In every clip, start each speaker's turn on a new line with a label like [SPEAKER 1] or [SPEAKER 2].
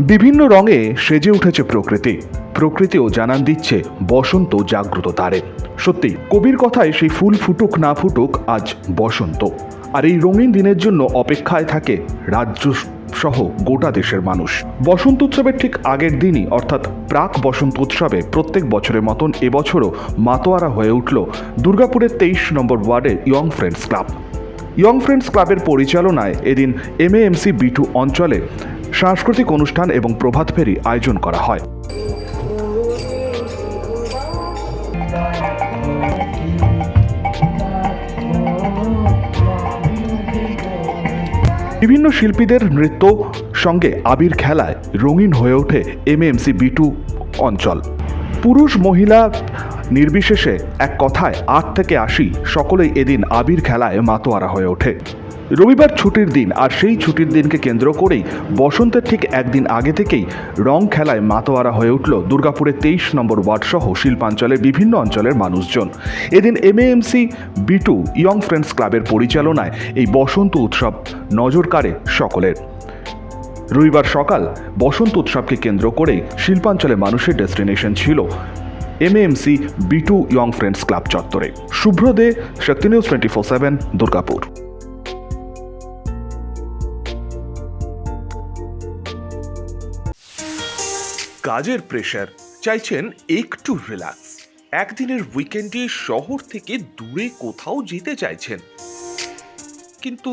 [SPEAKER 1] বিভিন্ন রঙে সেজে উঠেছে প্রকৃতি। প্রকৃতিও জানান দিচ্ছে বসন্ত জাগ্রত তারে। সত্যি কবির কথায় সেই ফুল ফুটুক না ফুটুক আজ বসন্ত। আর এই রঙিন দিনের জন্য অপেক্ষায় থাকে রাজ্য সহ গোটা দেশের মানুষ। বসন্ত উৎসবের ঠিক আগের দিনই, অর্থাৎ প্রাক বসন্ত উৎসবে প্রত্যেক বছরের মতন এবছরও মাতোয়ারা হয়ে উঠল দুর্গাপুরের তেইশ নম্বর ওয়ার্ডের young friends club. Young friends ক্লাবের পরিচালনায় এদিন এম এ এমএএমসি বিটু অঞ্চলে সাংস্কৃতিক অনুষ্ঠান এবং প্রভাত ফেরি আয়োজন করা হয়। বিভিন্ন শিল্পীদের নৃত্য সঙ্গে আবির খেলায় রঙিন হয়ে ওঠে এমএমসি বিটু অঞ্চল। পুরুষ মহিলা নির্বিশেষে এক কথায় আট থেকে আশি সকলেই এদিন আবির খেলায় মাতোয়ারা হয়ে ওঠে। রবিবার ছুটির দিন আর সেই ছুটির দিনকে কেন্দ্র করেই বসন্তের ঠিক একদিন আগে থেকেই রং খেলায় মাতোয়ারা হয়ে উঠল দুর্গাপুরের তেইশ নম্বর ওয়ার্ড সহ শিল্পাঞ্চলের বিভিন্ন অঞ্চলের মানুষজন। এদিন এমএএমসি বিটু ইয়ং ফ্রেন্ডস ক্লাবের পরিচালনায় এই বসন্ত উৎসব নজর কাড়ে সকলের। রবিবার সকাল বসন্ত উৎসবকে কেন্দ্র করে শিল্পাঞ্চলে মানুষের ডেস্টিনেশন ছিল। MAMC B two young friends club চত্বরে। Shubhra De, Shakti news twenty four seven Durgapur.
[SPEAKER 2] কাজের প্রেশার চাইছেন একটু রিল্যাক্স একদিনের উইকেন্ডে শহর থেকে দূরে কোথাও যেতে চাইছেন। কিন্তু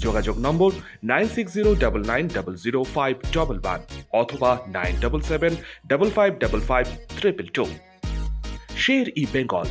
[SPEAKER 2] যোগাযোগ নম্বর নাইন অথবা nine double seven double five double five triple two Sher e Bengal